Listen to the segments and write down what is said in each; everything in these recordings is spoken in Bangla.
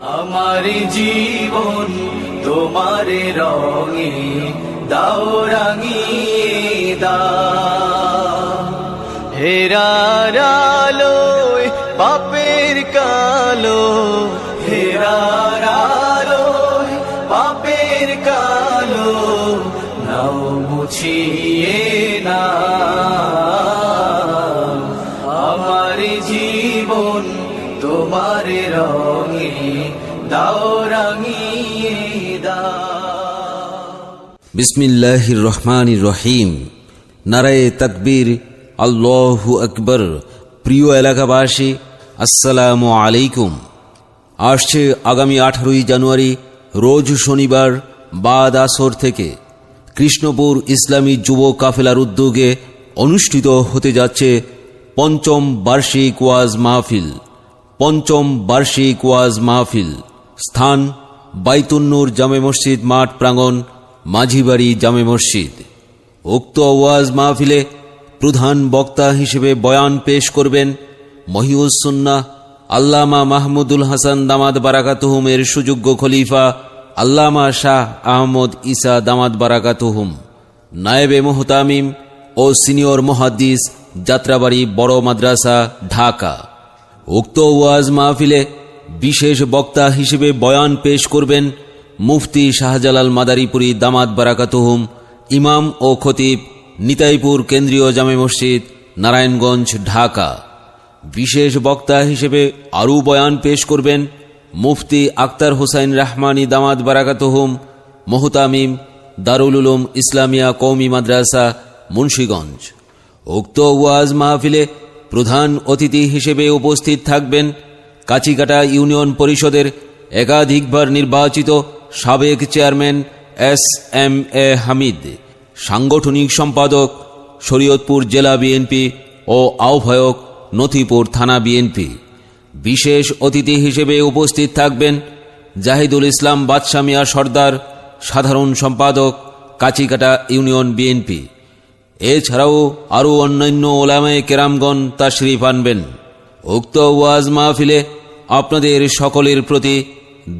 আমার জীবন তোমার রঙে দাও দাও। হেরার আলোয় পাপের কালো, হেরার আলোয় পাপের কালো, নাও মুছিয়ে না। আমার জীবন তোমার রঙে দাও, রাঙিয়ে বিসমিল্লাহির রহমানির রহিম নারায়ে তাকবীর, আল্লাহু আকবর। প্রিয় এলাকাবাসী, আসসালামু আলাইকুম। আসছে আগামী আঠারোই জানুয়ারি, রোজ শনিবার, বাদ আসর থেকে। কৃষ্ণপুর ইসলামী যুব কাফেলার উদ্যোগে অনুষ্ঠিত হতে যাচ্ছে পঞ্চম বার্ষিক ওয়াজ মাহফিল। পঞ্চম বার্ষিক ওয়াজ মাহফিল। স্থান বাইতুন্নুর জামে মসজিদ মাঠ প্রাঙ্গণ মাঝিবাড়ি জামে মসজিদ। উক্ত ওয়াজ মাহফিলে প্রধান বক্তা হিসেবে বয়ান পেশ করবেন মহিউসুন্না আল্লামা মাহমুদুল হাসান দামাদ বারাকাতুহুমের সুযোগ্য খলিফা আল্লামা শাহ আহমদ ইসা দামাদ বারাকাতুহুম। নায়েবে মোহতামিম ও সিনিয়র মহাদ্দিস যাত্রাবাড়ি বড় মাদ্রাসা, ঢাকা। উক্ত ওয়াজ মাহফিলে বিশেষ বক্তা হিসেবে বয়ান পেশ করবেন মুফতি শাহজালাল মাদারীপুরি দামাত বারাকাতুহুম, ইমাম ও খতিব নিতাইপুর কেন্দ্রীয় জামে মসজিদ, নারায়ণগঞ্জ, ঢাকা। বিশেষ বক্তা হিসেবে আরও বয়ান পেশ করবেন মুফতি আক্তার হোসাইন রাহমানি দামাত বারাকাতুহুম, মোহতামিম দারুল উলুম ইসলামিয়া কৌমি মাদ্রাসা, মুন্সীগঞ্জ। উক্ত ওয়াজ মাহফিলে প্রধান অতিথি হিসেবে উপস্থিত থাকবেন কাচিকাটা ইউনিয়ন পরিষদের একাধিকবার নির্বাচিত সাবেক chairman S M A Hamid, সাংগঠনিক সম্পাদক শরীয়তপুর জেলা বিএনপি ও আহ্বায়ক নথিপুর থানা বিএনপি। বিশেষ অতিথি হিসেবে উপস্থিত থাকবেন জাহিদুল ইসলাম বাদশাহ মিয়া সর্দার, সাধারণ সম্পাদক কাচিকাটা ইউনিয়ন বিএনপি। এছাড়াও আরও অন্যান্য ওলামায় কেরামগণ তাশরিফ আনবেন। উক্ত ওয়াজ মাহফিলে আপনাদের সকলের প্রতি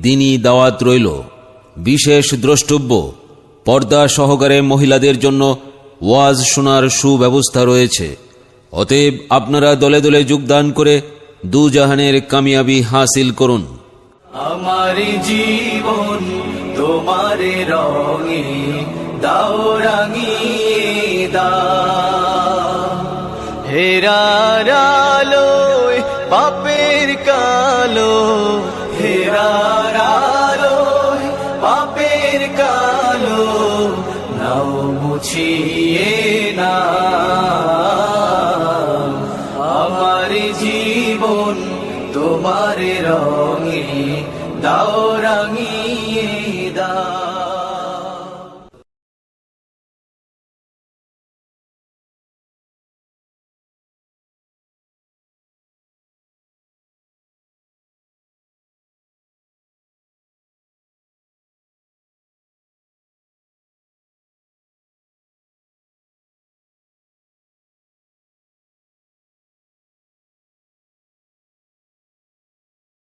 দিনই দাওয়াত রইল। বিশেষ দ্রষ্টব্য, পর্দা সহকারে মহিলাদের জন্য ওয়াজ শোনার সুব্যবস্থা রয়েছে। অতএব আপনারা দলে দলে যোগদান করে দুজাহানের কামিয়াবি হাসিল করুন। আমার জীবন তোমার রঙে দাও রাঙিয়ে দাও। হেরার পাপের কালো। হেরার আলোয় পাপের কালো। নাও মুছিয়ে না আমার জীবন তোমার রঙে দাও রাঙিয়ে দাও।